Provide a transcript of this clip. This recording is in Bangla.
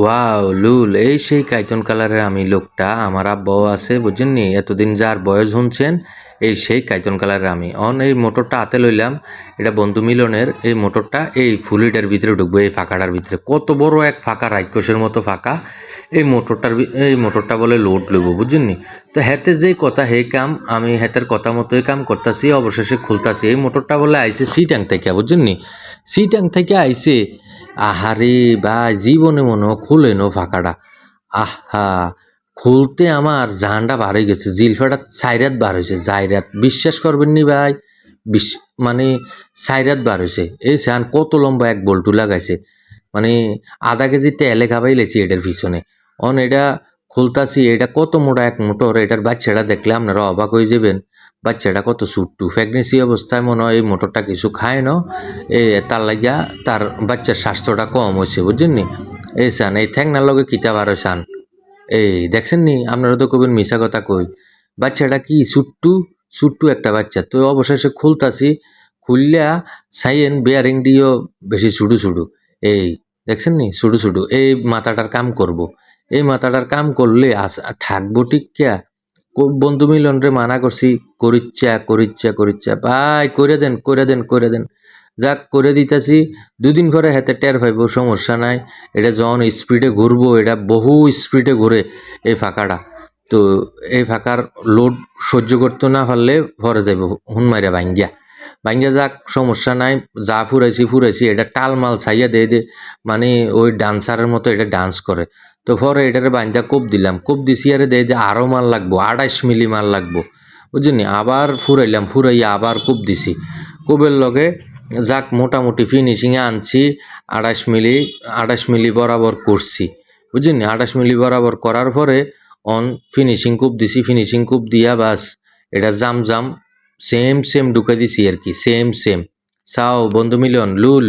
ওয়াও, লুল, এই সেই কাইতন কালারের আমি লোকটা, আমার আব্বাও আছে বুঝেননি এতদিন যার বয়স শুনছেন এই সেই কাইতন কালারের আমি। অন এই মোটরটা হাতে লইলাম, এটা বন্ধু মিলনের, এই মোটরটা এই ফুলিটার ভিতরে ঢুকবো, এই ফাঁকাটার ভিতরে। কত বড় এক ফাঁকা রাক্ষসের মতো ফাঁকা। এই মোটরটার এই মোটরটা বলে লোড লইব বুঝছেন নি তো হেতে যেই কথা, হে কাম, আমি হেতের কথা মতোই কাম করতেছি, অবশেষে খুলতাছি। এই মোটরটা বলে আইসে সি ট্যাঙ্ক থেকে বুঝছেন নি সি ট্যাঙ্ক থেকে আইছে, আহারে বা জীবনে মনে হয় খুলে নো ফাঁকাটা। আহা! খুলতে আমার বার হয়ে গেছে, জিলফাটা সাইরাত বার হয়েছে। জাইরাত বিশ্বাস করবেন নি ভাই, বিশ মানে সাইরাত বার হয়েছে। এই সান কত লম্বা এক বল্টু লাগাইছে। মানে আধা কেজি তেলে খাবাই লেছি এটার পিছনে। অন এটা খুলতাছি, এটা কত মোটা এক মোটর, এটার বাচ্চাটা দেখলে আপনারা অবাক হয়ে যাবেন। বাচ্চাটা কত সুট্টু। প্রেগনেন্সি অবস্থায় মনে হয় এই মোটরটা কিছু খায় না। এ, তার লাগিয়া তার বাচ্চার স্বাস্থ্যটা কম হয়েছে, বুঝছেন নি? এই সান এই ঠ্যাংনার লগে কিতা বারো সান এই, দেখছেন নি? আপনারা তো কবেন মিশা কথা কই। বাচ্চাটা কি সুট্টু? সুট্টু একটা বাচ্চা। তো অবশেষে খুলতাছি, খুললা সাইয়েন বেয়ারিং দিয়েও বেশি ছুটু ছুটু। এই, দেখছেন নি? ছুটু ছুটু। এই মাথাটার কাম করব। এই মাথাটার কাম করলে আস, থাকব টিকা বন্ধু মিলন রে মানা করছি করিচ্ছা করিচ্ছা করিচ্ছা ভাই করে দেন করে দেন করে দেন। যাক, করে দিতেছি। দুদিন পরে হাতে টের পাইব, সমস্যা নাই। এটা যখন স্পিডে ঘুরবো, এটা বহু স্পিডে ঘুরে এই ফাঁকাটা। তো এই ফাঁকার লোড সহ্য করতে না পারলে পরে যাইব, হুন মাইরা ভাঙ্গিয়া। ভাঙ্গিয়া যাক, সমস্যা নাই। যা ফুরাইছি ফুরাইছি, এটা টাল মাল ছাইয়া দিয়ে দে। মানে ওই ডান্সারের মতো এটা ডান্স করে। তো পরে এটারে বান্ধা কোপ দিলাম। কোপ দিছি আরে দেয় যে আরও মাল লাগবো, আড়াইশ মিলি মাল লাগবো। বুঝলি আবার ফুরাইলাম, ফুরাইয়া আবার কোপ দিছি। কোপের লগে যাক, মোটামুটি ফিনিশিংয়ে আনছি, আড়াইশ মিলি আড়াইশ মিলি বরাবর করছি। বুঝলি আঠাশ মিলি বরাবর করার পরে অন ফিনিশিং কূপ দিছি ফিনিশিং কূপ দিয়া বাস, এটা জাম জাম সেম সেম ঢুকে দিছি আর কি সেম সেম চাও বন্ধু মিলন, লুল।